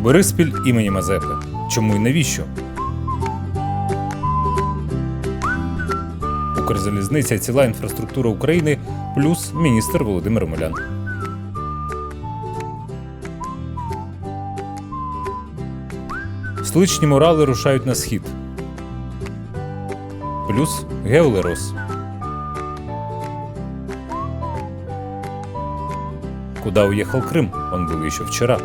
Бориспіль імені Мазепи. Чому і навіщо? Укрзалізниця ціла інфраструктура України плюс міністр Володимир Омелян. Столичні морали рушають на схід. Плюс Геолерос. Куда уехал Крым? Он был еще вчера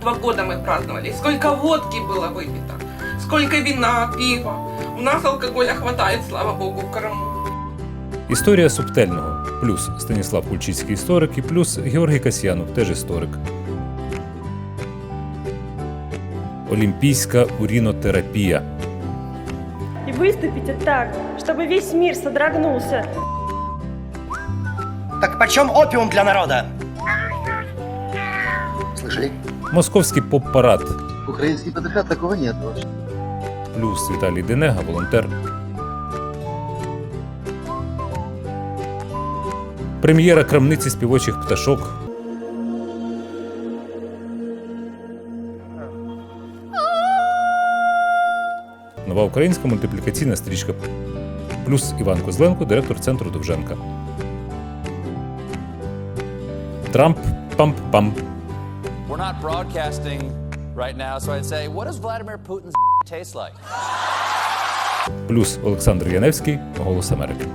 Два года мы праздновали. Сколько водки было выпито, сколько вина, пива. У нас алкоголя хватает, слава богу, в Крыму. Історія субтельного. Плюс Станіслав Кульчицький історик і плюс Георгій Касьянов, теж історик. Олімпійська урінотерапія. И выступите так, чтобы весь мир содрогнулся. Так почем опиум для народа? Слышали? Московський поп-парад. Украинский патриархат такого нет вообще. Плюс Віталій Денега, волонтер. Прем'єра крамниці співочих пташок. Нова українська мультиплікаційна стрічка. Плюс Іван Козленко, директор центру Довженка. Трамп памп-пам. We're not broadcasting right now, so I'd say, what does Vladimir Putin's taste like? Plus, Aleksandr Yanovsky, Голос Америки.